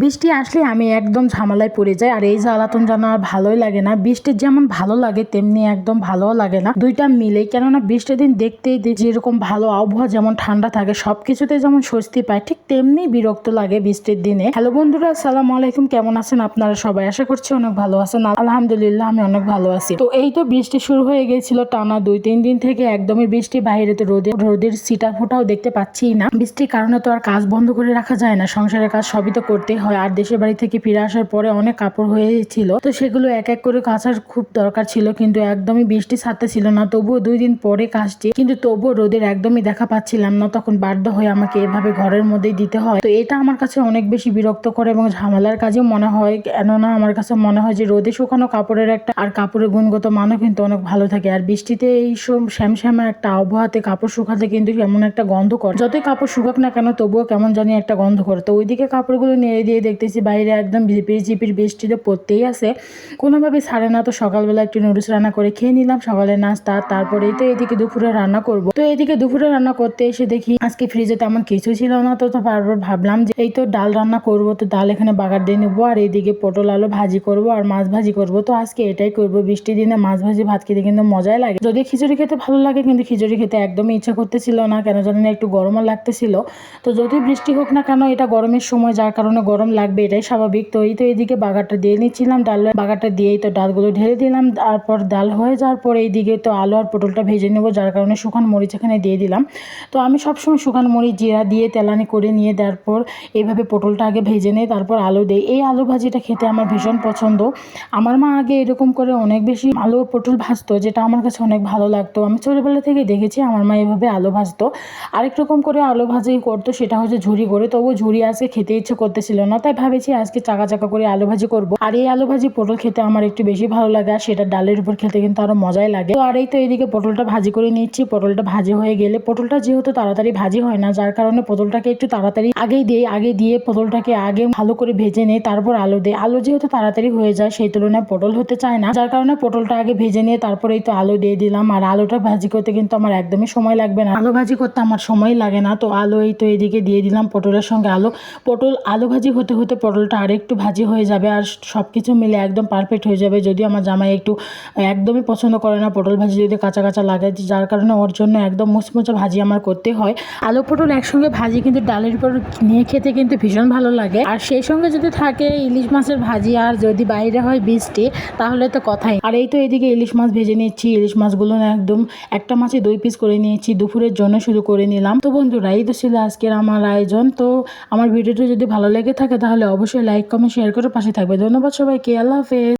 বৃষ্টি আসলে আমি একদম ঝামেলায় পড়ে যাই, আর এই জ্বালাতন আর ভালোই লাগে না। বৃষ্টির যেমন ভালো লাগে, তেমনি একদম ভালোও লাগে না। দুইটা মিলে, কেননা বৃষ্টির দিন দেখতেই যেরকম ভালো আবহাওয়া, যেমন ঠান্ডা থাকে, সবকিছুতে যেমন স্বস্তি পায়, ঠিক তেমনি বিরক্ত লাগে বৃষ্টির দিনে। হ্যালো বন্ধুরা, আসসালামু আলাইকুম। কেমন আছেন আপনারা সবাই? আশা করছি অনেক ভালো আছেন। আলহামদুলিল্লাহ, আমি অনেক ভালো আছি। তো এই তো বৃষ্টি শুরু হয়ে গেছিল টানা দুই, তিন দিন থেকে। একদমই বৃষ্টি বাইরে তো রোদে, রোদের সিটা ফোটাও দেখতে পাচ্ছি না। বৃষ্টির কারণে তো আর কাজ বন্ধ করে রাখা যায় না। সংসারের কাজ সবই তো করতেই হয়। আর দেশের বাড়ি থেকে ফিরে আসার পরে অনেক কাপড় হয়েছিল। তো সেগুলো এক এক করে কাচার খুব দরকার ছিল, কিন্তু একদমই বৃষ্টি ছাড়তে ছিল না। তবুও দুই দিন পরে কাজটি কিন্তু তবুও রোদের একদমই দেখা পাচ্ছিলাম না। তখন বাধ্য হয়ে আমাকে এভাবে ঘরের মধ্যেই দিতে হয়। তো এটা আমার কাছে অনেক বেশি বিরক্ত করে এবং ঝামেলার কাজেও মনে হয়। কেননা আমার কাছে মনে হয় যে রোদে শুকানো কাপড়ের একটা আর কাপড়ের গুণগত মানও কিন্তু অনেক ভালো থাকে। আর বৃষ্টিতে এই সব শ্যামশ্যামা একটা আবহাওয়াতে কাপড় শুকাতে কিন্তু কেমন একটা গন্ধ করে যতই কাপড় শুকাক না কেন, তবুও কেমন জানি একটা গন্ধ করে তো ওইদিকে কাপড়গুলো নেড়ে দিয়ে দেখতেছি বাইরে একদম ঝিপির ঝিপির বৃষ্টিতে পড়তেই আছে। কোনোভাবে ছাড়ে না, তো সকালবেলা একটু নুডলস রান্না করে খেয়ে নিলাম। সকালের নাস্তা, তারপরেই তো এদিকে দুপুরে রান্না করব। তো এদিকে দুপুরে রান্না করতে এসে দেখি আজকে ফ্রিজে তেমন কিছু ছিল না, তো তো বারবার ভাবলাম যে এই তো ডাল রান্না করব, তো ডাল এখানে বাগার দিয়ে নেব, আর এইদিকে পটল আলু ভাজি করব আর মাছ ভাজি করব। তো আজকে এটাই করব, বৃষ্টির দিনে মাছ ভাজি, ভাত খেতে কিন্তু মজাই লাগে। যদি খিচুড়ি খেতে ভালো লাগে, কিন্তু খিচুড়ি খেতে একদমই ইচ্ছা করতেছিল না, কেন জানি না একটু গরমও লাগতেছিল। তো যদি বৃষ্টি হোক না কেন, এটা গরমের সময়, যার কারণে গরম লাগবে, এটাই স্বাভাবিক। তো এই তো এইদিকে বাগারটা দিয়ে নিচ্ছিলাম, ডাল বাগারটা দিয়েই তো ডালগুলো ঢেলে দিলাম। তারপর ডাল হয়ে যাওয়ার পর এইদিকে তো আলু আর পটলটা ভেজে নেব, যার কারণে শুকান মরিচ এখানে দিয়ে দিলাম। তো আমি সবসময় শুকান মরিচ, জিরা দিয়ে তেলানি করে নিয়ে দেওয়ার পর এইভাবে পটলটা আগে ভেজে নিই তারপর আলু দিই। এই আলু ভাজিটা খেতে আমার ভীষণ পছন্দ। আমার মা আগে এরকম করে অনেক বেশি আলু পটল ভাজতো, যেটা আমার কাছে অনেক ভালো লাগতো। আমি ছোটোবেলা থেকে দেখেছি আমার মা এভাবে আলু ভাজতো। আরেক রকম করে আলু ভাজি করতো, সেটা হচ্ছে ঝুড়ি করে। তবু ঝুড়ি আজকে খেতে ইচ্ছে করতেছিল না তাই ভাবেছি আজকে চাকা চাকা করে আলু ভাজি করব। আর এই আলু ভাজি পটল খেতে আমার একটু বেশি ভালো লাগে, আর সেটা ডালের উপর খেতে কিন্তু আরও মজাই লাগে। তো আর এই তো এইদিকে পটলটা ভাজি করে নিচ্ছি। পটলটা ভাজি হয়ে গেলে পটলটা যেহেতু তাড়াতাড়ি ভাজি হয় না, যার কারণে পটলটাকে একটু তাড়াতাড়ি আগেই দিই, আগে দিয়ে পটলটাকে আগে ভালো করে ভেজে নেই তারপর আলু দেয় আলু যেহেতু তাড়াতাড়ি হয়ে যায়, সেই তুলনায় পটল হতে চায় না, যার কারণে পটলটা আগে ভেজে নিয়ে তারপরেই তো আলু দিয়ে দিলাম। আর আলুটা ভাজি করতে কিন্তু আমার একদমই সময় লাগবে না। আলু ভাজি করতে আমার সময় লাগে না। তো আলু এই তো এদিকে দিয়ে দিলাম পটলের সঙ্গে আলু। পটল আলু ভাজি হতে হতে হতে পটলটা আরেকটু ভাজি হয়ে যাবে আর সব কিছু মিলে একদম পারফেক্ট হয়ে যাবে। যদিও আমার জামাই একটু একদমই পছন্দ করে না পটল ভাজি যদি কাঁচা কাঁচা লাগে, যার কারণে ওর জন্য একদম মুচমুচে ভাজি আমার করতে হয়। আলু পটল একসঙ্গে ভাজি কিন্তু ডালের উপর নিয়ে খেতে কিন্তু ভীষণ ভালো লাগে। আর সেই সঙ্গে যদি থাকে ইলিশ মাছের ভাজি আর যদি বাইরে হয় বৃষ্টি, তাহলে তো কথাই। আর এই তো এদিকে ইলিশ মাছ ভেজে নিচ্ছি। ইলিশ মাছগুলো না একদম একটা মাছে দুই পিস করে নিয়েছি, দুপুরের জন্য শুরু করে নিলাম। তো বন্ধুরা, এই তো ছিল আজকের আমার আয়োজন। তো আমার ভিডিওটি যদি ভালো লেগে থাকে তাহলে অবশ্যই লাইক কমেন্ট শেয়ার করে পাশে থাকবে। ধন্যবাদ সবাইকে আল্লাহ হাফেজ।